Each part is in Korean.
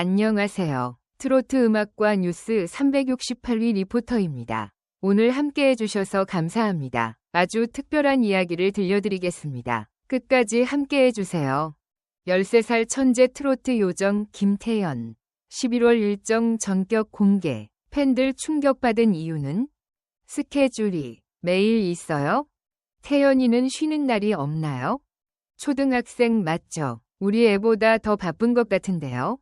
안녕하세요. 트로트 음악과 뉴스 368위 리포터입니다. 오늘 함께 해주셔서 감사합니다. 아주 특별한 이야기를 들려드리겠습니다. 끝까지 함께 해주세요. 13살 천재 트로트 요정 김태연. 11월 일정 전격 공개. 팬들 충격받은 이유는? 스케줄이 매일 있어요? 태연이는 쉬는 날이 없나요? 초등학생 맞죠? 우리 애보다 더 바쁜 것 같은데요.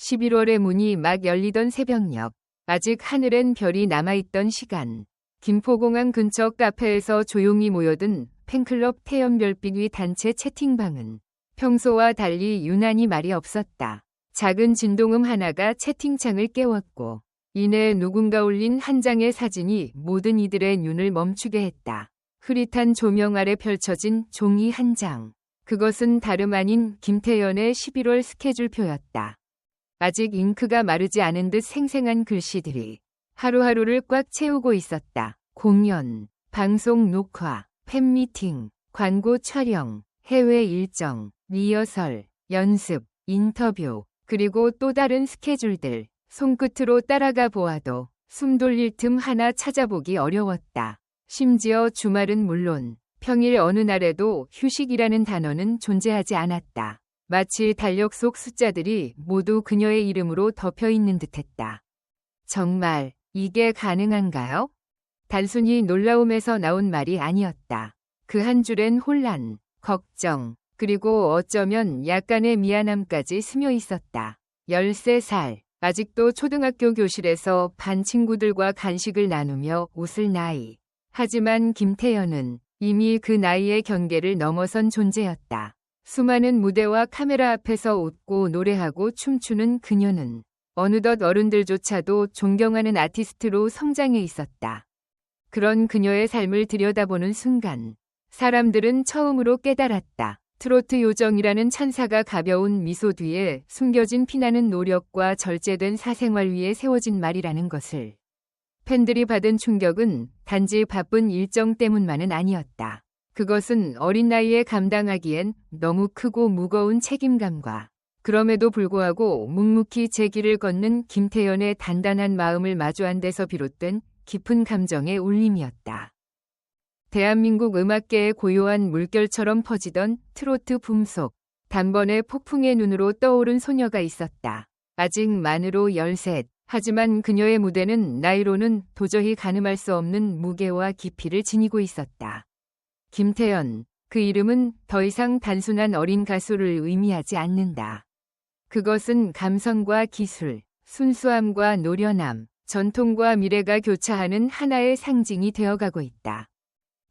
11월에 문이 막 열리던 새벽녘. 아직 하늘엔 별이 남아있던 시간. 김포공항 근처 카페에서 조용히 모여든 팬클럽 태연별빛 위 단체 채팅방은 평소와 달리 유난히 말이 없었다. 작은 진동음 하나가 채팅창을 깨웠고 이내 누군가 올린 한 장의 사진이 모든 이들의 눈을 멈추게 했다. 흐릿한 조명 아래 펼쳐진 종이 한 장. 그것은 다름 아닌 김태연의 11월 스케줄표였다. 아직 잉크가 마르지 않은 듯 생생한 글씨들이 하루하루를 꽉 채우고 있었다. 공연, 방송 녹화, 팬미팅, 광고 촬영, 해외 일정, 리허설, 연습, 인터뷰, 그리고 또 다른 스케줄들. 손끝으로 따라가 보아도 숨 돌릴 틈 하나 찾아보기 어려웠다. 심지어 주말은 물론 평일 어느 날에도 휴식이라는 단어는 존재하지 않았다. 마치 달력 속 숫자들이 모두 그녀의 이름으로 덮여 있는 듯했다. 정말 이게 가능한가요? 단순히 놀라움에서 나온 말이 아니었다. 그 한 줄엔 혼란, 걱정, 그리고 어쩌면 약간의 미안함까지 스며 있었다. 13살, 아직도 초등학교 교실에서 반 친구들과 간식을 나누며 웃을 나이. 하지만 김태연은 이미 그 나이의 경계를 넘어선 존재였다. 수많은 무대와 카메라 앞에서 웃고 노래하고 춤추는 그녀는 어느덧 어른들조차도 존경하는 아티스트로 성장해 있었다. 그런 그녀의 삶을 들여다보는 순간 사람들은 처음으로 깨달았다. 트로트 요정이라는 찬사가 가벼운 미소 뒤에 숨겨진 피나는 노력과 절제된 사생활 위에 세워진 말이라는 것을. 팬들이 받은 충격은 단지 바쁜 일정 때문만은 아니었다. 그것은 어린 나이에 감당하기엔 너무 크고 무거운 책임감과 그럼에도 불구하고 묵묵히 제 길을 걷는 김태연의 단단한 마음을 마주한 데서 비롯된 깊은 감정의 울림이었다. 대한민국 음악계의 고요한 물결처럼 퍼지던 트로트 붐속 단번에 폭풍의 눈으로 떠오른 소녀가 있었다. 아직 만으로 열셋. 하지만 그녀의 무대는 나이로는 도저히 가늠할 수 없는 무게와 깊이를 지니고 있었다. 김태연, 그 이름은 더 이상 단순한 어린 가수를 의미하지 않는다. 그것은 감성과 기술, 순수함과 노련함, 전통과 미래가 교차하는 하나의 상징이 되어가고 있다.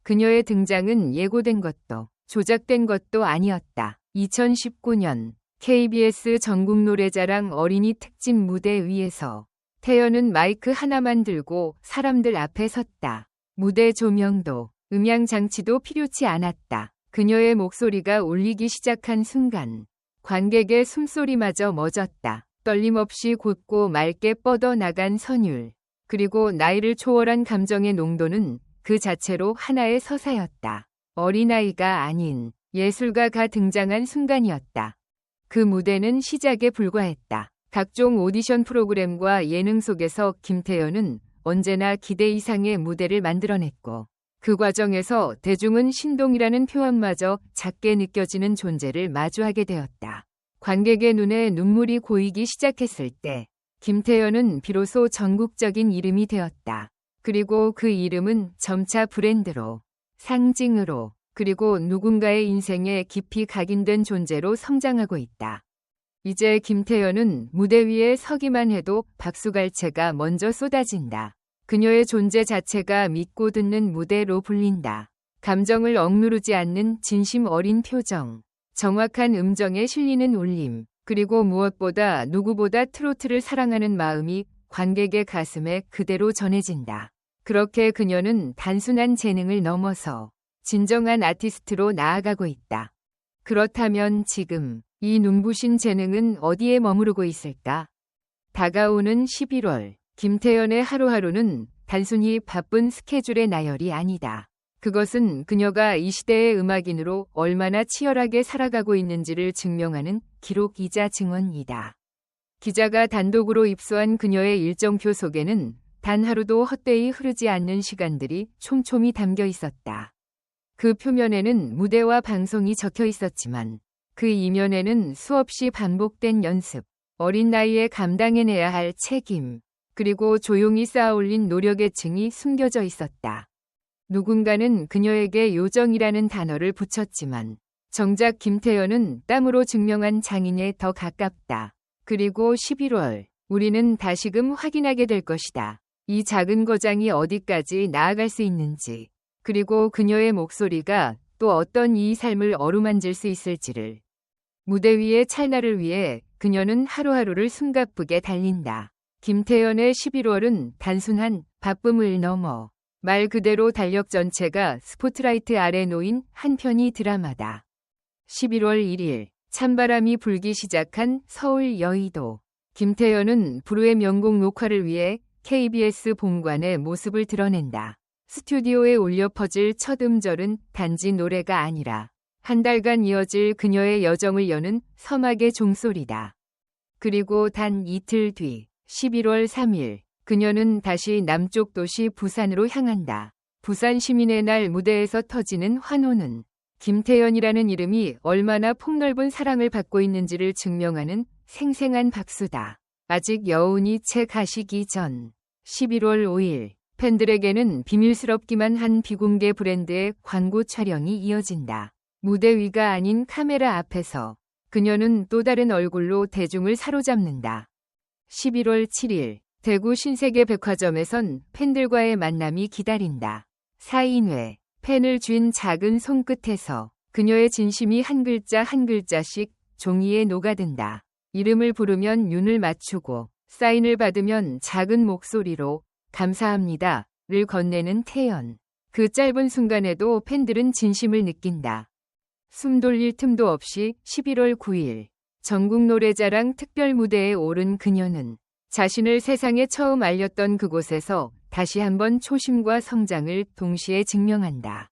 그녀의 등장은 예고된 것도 조작된 것도 아니었다. 2019년 KBS 전국 노래자랑 어린이 특집 무대 위에서 태연은 마이크 하나만 들고 사람들 앞에 섰다. 무대 조명도 음향 장치도 필요치 않았다. 그녀의 목소리가 울리기 시작한 순간 관객의 숨소리마저 멎었다. 떨림없이 곧고 맑게 뻗어나간 선율. 그리고 나이를 초월한 감정의 농도는 그 자체로 하나의 서사였다. 어린아이가 아닌 예술가가 등장한 순간이었다. 그 무대는 시작에 불과했다. 각종 오디션 프로그램과 예능 속에서 김태연은 언제나 기대 이상의 무대를 만들어냈고 그 과정에서 대중은 신동이라는 표현마저 작게 느껴지는 존재를 마주하게 되었다. 관객의 눈에 눈물이 고이기 시작했을 때 김태연은 비로소 전국적인 이름이 되었다. 그리고 그 이름은 점차 브랜드로, 상징으로, 그리고 누군가의 인생에 깊이 각인된 존재로 성장하고 있다. 이제 김태연은 무대 위에 서기만 해도 박수갈채가 먼저 쏟아진다. 그녀의 존재 자체가 믿고 듣는 무대로 불린다. 감정을 억누르지 않는 진심 어린 표정, 정확한 음정에 실리는 울림, 그리고 무엇보다 누구보다 트로트를 사랑하는 마음이 관객의 가슴에 그대로 전해진다. 그렇게 그녀는 단순한 재능을 넘어서 진정한 아티스트로 나아가고 있다. 그렇다면 지금 이 눈부신 재능은 어디에 머무르고 있을까? 다가오는 11월 김태연의 하루하루는 단순히 바쁜 스케줄의 나열이 아니다. 그것은 그녀가 이 시대의 음악인으로 얼마나 치열하게 살아가고 있는지를 증명하는 기록이자 증언이다. 기자가 단독으로 입수한 그녀의 일정표 속에는 단 하루도 헛되이 흐르지 않는 시간들이 촘촘히 담겨 있었다. 그 표면에는 무대와 방송이 적혀 있었지만 그 이면에는 수없이 반복된 연습, 어린 나이에 감당해내야 할 책임, 그리고 조용히 쌓아 올린 노력의 층이 숨겨져 있었다. 누군가는 그녀에게 요정이라는 단어를 붙였지만 정작 김태현은 땀으로 증명한 장인에 더 가깝다. 그리고 11월, 우리는 다시금 확인하게 될 것이다. 이 작은 거장이 어디까지 나아갈 수 있는지, 그리고 그녀의 목소리가 또 어떤 이 삶을 어루만질 수 있을지를. 무대 위의 찰나를 위해 그녀는 하루하루를 숨가쁘게 달린다. 김태연의 11월은 단순한 바쁨을 넘어 말 그대로 달력 전체가 스포트라이트 아래 놓인 한 편이 드라마다. 11월 1일 찬바람이 불기 시작한 서울 여의도. 김태연은 불후의 명곡 녹화를 위해 KBS 본관의 모습을 드러낸다. 스튜디오에 울려 퍼질 첫 음절은 단지 노래가 아니라 한 달간 이어질 그녀의 여정을 여는 서막의 종소리다. 그리고 단 이틀 뒤 11월 3일 그녀는 다시 남쪽 도시 부산으로 향한다. 부산 시민의 날 무대에서 터지는 환호는 김태연이라는 이름이 얼마나 폭넓은 사랑을 받고 있는지를 증명하는 생생한 박수다. 아직 여운이 채 가시기 전 11월 5일 팬들에게는 비밀스럽기만 한 비공개 브랜드의 광고 촬영이 이어진다. 무대 위가 아닌 카메라 앞에서 그녀는 또 다른 얼굴로 대중을 사로잡는다. 11월 7일 대구 신세계 백화점에선 팬들과의 만남이 기다린다. 사인회 펜을 쥔 작은 손끝에서 그녀의 진심이 한 글자 한 글자씩 종이에 녹아든다. 이름을 부르면 눈을 맞추고 사인을 받으면 작은 목소리로 감사합니다 를 건네는 태연. 그 짧은 순간에도 팬들은 진심을 느낀다. 숨 돌릴 틈도 없이 11월 9일 전국 노래자랑 특별 무대에 오른 그녀는 자신을 세상에 처음 알렸던 그곳에서 다시 한번 초심과 성장을 동시에 증명한다.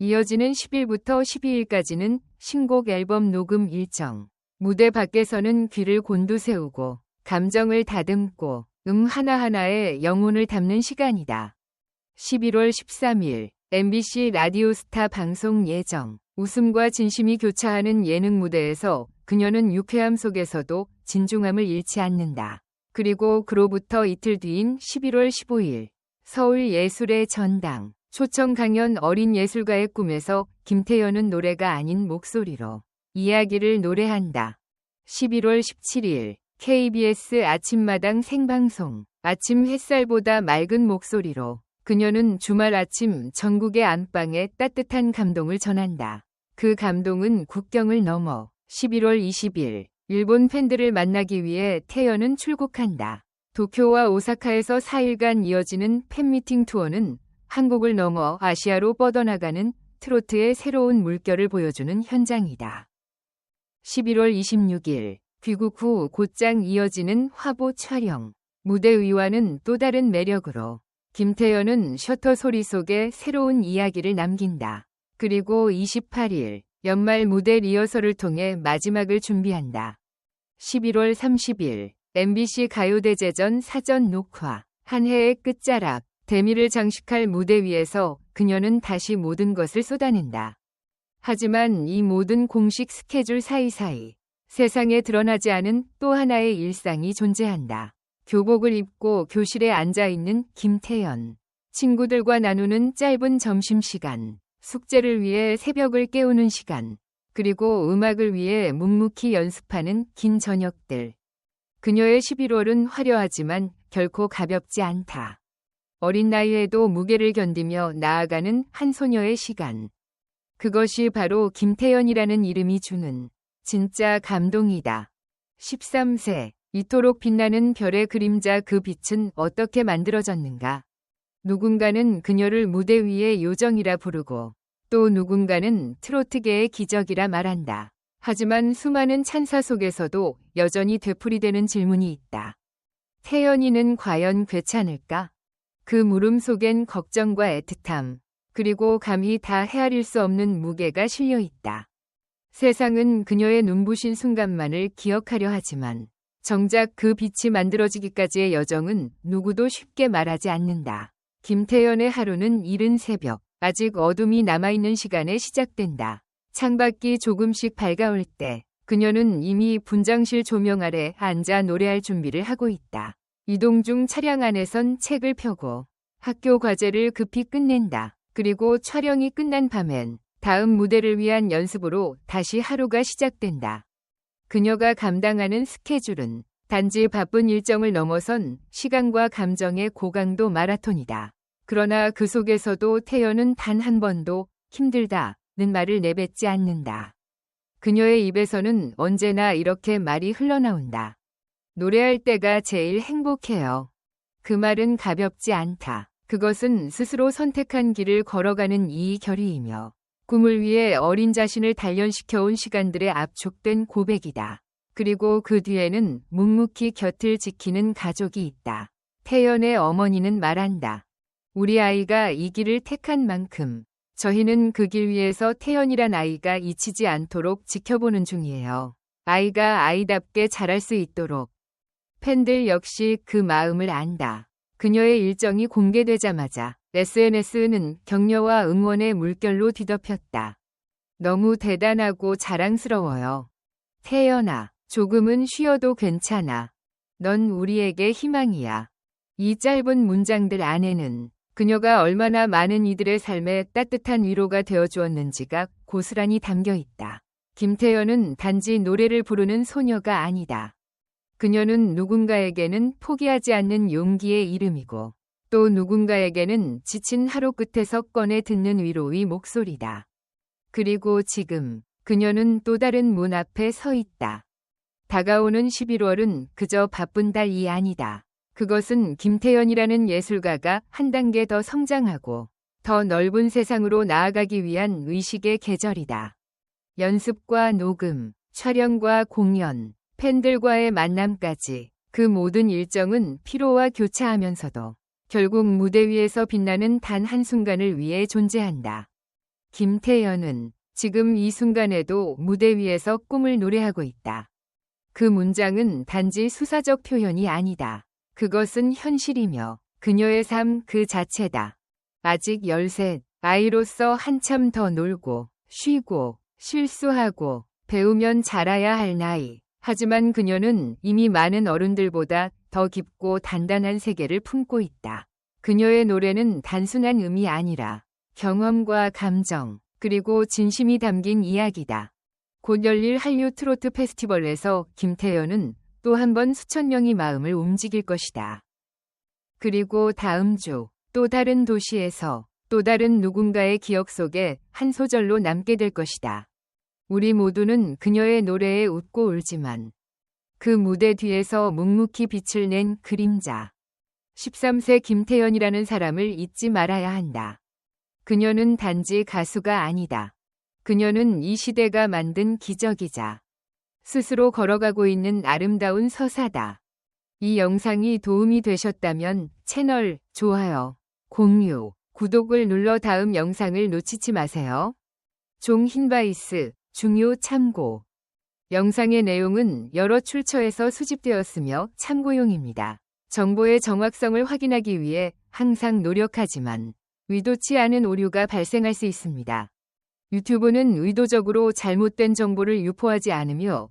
이어지는 10일부터 12일까지는 신곡 앨범 녹음 일정. 무대 밖에서는 귀를 곤두세우고 감정을 다듬고 음 하나하나에 영혼을 담는 시간이다. 11월 13일 MBC 라디오스타 방송 예정 웃음과 진심이 교차하는 예능 무대에서 그녀는 유쾌함 속에서도 진중함을 잃지 않는다. 그리고 그로부터 이틀 뒤인 11월 15일 서울 예술의 전당 초청 강연 어린 예술가의 꿈에서 김태연은 노래가 아닌 목소리로 이야기를 노래한다. 11월 17일 KBS 아침마당 생방송 아침 햇살보다 맑은 목소리로 그녀는 주말 아침 전국의 안방에 따뜻한 감동을 전한다. 그 감동은 국경을 넘어 11월 20일 일본 팬들을 만나기 위해 태연은 출국한다. 도쿄와 오사카에서 4일간 이어지는 팬미팅 투어는 한국을 넘어 아시아로 뻗어나가는 트로트의 새로운 물결을 보여주는 현장이다. 11월 26일 귀국 후 곧장 이어지는 화보 촬영. 무대 위와는 또 다른 매력으로 김태연은 셔터 소리 속에 새로운 이야기를 남긴다. 그리고 28일 연말 무대 리허설을 통해 마지막을 준비한다. 11월 30일 MBC 가요대제전 사전 녹화 한 해의 끝자락 대미를 장식할 무대 위에서 그녀는 다시 모든 것을 쏟아낸다. 하지만 이 모든 공식 스케줄 사이사이 세상에 드러나지 않은 또 하나의 일상이 존재한다. 교복을 입고 교실에 앉아 있는 김태연. 친구들과 나누는 짧은 점심시간. 숙제를 위해 새벽을 깨우는 시간, 그리고 음악을 위해 묵묵히 연습하는 긴 저녁들. 그녀의 11월은 화려하지만 결코 가볍지 않다. 어린 나이에도 무게를 견디며 나아가는 한 소녀의 시간. 그것이 바로 김태연이라는 이름이 주는 진짜 감동이다. 13세, 이토록 빛나는 별의 그림자 그 빛은 어떻게 만들어졌는가? 누군가는 그녀를 무대 위의 요정이라 부르고 또 누군가는 트로트계의 기적이라 말한다. 하지만 수많은 찬사 속에서도 여전히 되풀이되는 질문이 있다. 태연이는 과연 괜찮을까? 그 물음 속엔 걱정과 애틋함, 그리고 감히 다 헤아릴 수 없는 무게가 실려 있다. 세상은 그녀의 눈부신 순간만을 기억하려 하지만 정작 그 빛이 만들어지기까지의 여정은 누구도 쉽게 말하지 않는다. 김태연의 하루는 이른 새벽, 아직 어둠이 남아있는 시간에 시작된다. 창밖이 조금씩 밝아올 때 그녀는 이미 분장실 조명 아래 앉아 노래할 준비를 하고 있다. 이동 중 차량 안에선 책을 펴고 학교 과제를 급히 끝낸다. 그리고 촬영이 끝난 밤엔 다음 무대를 위한 연습으로 다시 하루가 시작된다. 그녀가 감당하는 스케줄은 단지 바쁜 일정을 넘어선 시간과 감정의 고강도 마라톤이다. 그러나 그 속에서도 태연은 단 한 번도 힘들다는 말을 내뱉지 않는다. 그녀의 입에서는 언제나 이렇게 말이 흘러나온다. 노래할 때가 제일 행복해요. 그 말은 가볍지 않다. 그것은 스스로 선택한 길을 걸어가는 이 결의이며 꿈을 위해 어린 자신을 단련시켜온 시간들의 압축된 고백이다. 그리고 그 뒤에는 묵묵히 곁을 지키는 가족이 있다. 태연의 어머니는 말한다. 우리 아이가 이 길을 택한 만큼 저희는 그 길 위에서 태연이란 아이가 잊히지 않도록 지켜보는 중이에요. 아이가 아이답게 자랄 수 있도록. 팬들 역시 그 마음을 안다. 그녀의 일정이 공개되자마자 SNS는 격려와 응원의 물결로 뒤덮였다. 너무 대단하고 자랑스러워요. 태연아, 조금은 쉬어도 괜찮아. 넌 우리에게 희망이야. 이 짧은 문장들 안에는 그녀가 얼마나 많은 이들의 삶에 따뜻한 위로가 되어 주었는지가 고스란히 담겨 있다. 김태연은 단지 노래를 부르는 소녀가 아니다. 그녀는 누군가에게는 포기하지 않는 용기의 이름이고 또 누군가에게는 지친 하루 끝에서 꺼내 듣는 위로의 목소리다. 그리고 지금 그녀는 또 다른 문 앞에 서 있다. 다가오는 11월은 그저 바쁜 달이 아니다. 그것은 김태연이라는 예술가가 한 단계 더 성장하고 더 넓은 세상으로 나아가기 위한 의식의 계절이다. 연습과 녹음, 촬영과 공연, 팬들과의 만남까지 그 모든 일정은 피로와 교차하면서도 결국 무대 위에서 빛나는 단 한순간을 위해 존재한다. 김태연은 지금 이 순간에도 무대 위에서 꿈을 노래하고 있다. 그 문장은 단지 수사적 표현이 아니다. 그것은 현실이며 그녀의 삶 그 자체다. 아직 열셋, 아이로서 한참 더 놀고, 쉬고, 실수하고, 배우면 자라야 할 나이. 하지만 그녀는 이미 많은 어른들보다 더 깊고 단단한 세계를 품고 있다. 그녀의 노래는 단순한 음이 아니라 경험과 감정, 그리고 진심이 담긴 이야기다. 곧 열릴 한류 트로트 페스티벌에서 김태연은 또 한 번 수천 명이 마음을 움직일 것이다. 그리고 다음 주 또 다른 도시에서 또 다른 누군가의 기억 속에 한 소절로 남게 될 것이다. 우리 모두는 그녀의 노래에 웃고 울지만 그 무대 뒤에서 묵묵히 빛을 낸 그림자. 13세 김태연이라는 사람을 잊지 말아야 한다. 그녀는 단지 가수가 아니다. 그녀는 이 시대가 만든 기적이자 스스로 걸어가고 있는 아름다운 서사다. 이 영상이 도움이 되셨다면 채널 좋아요, 공유, 구독을 눌러 다음 영상을 놓치지 마세요. 종 흰바이스 중요 참고 영상의 내용은 여러 출처에서 수집되었으며 참고용입니다. 정보의 정확성을 확인하기 위해 항상 노력하지만 의도치 않은 오류가 발생할 수 있습니다. 유튜브는 의도적으로 잘못된 정보를 유포하지 않으며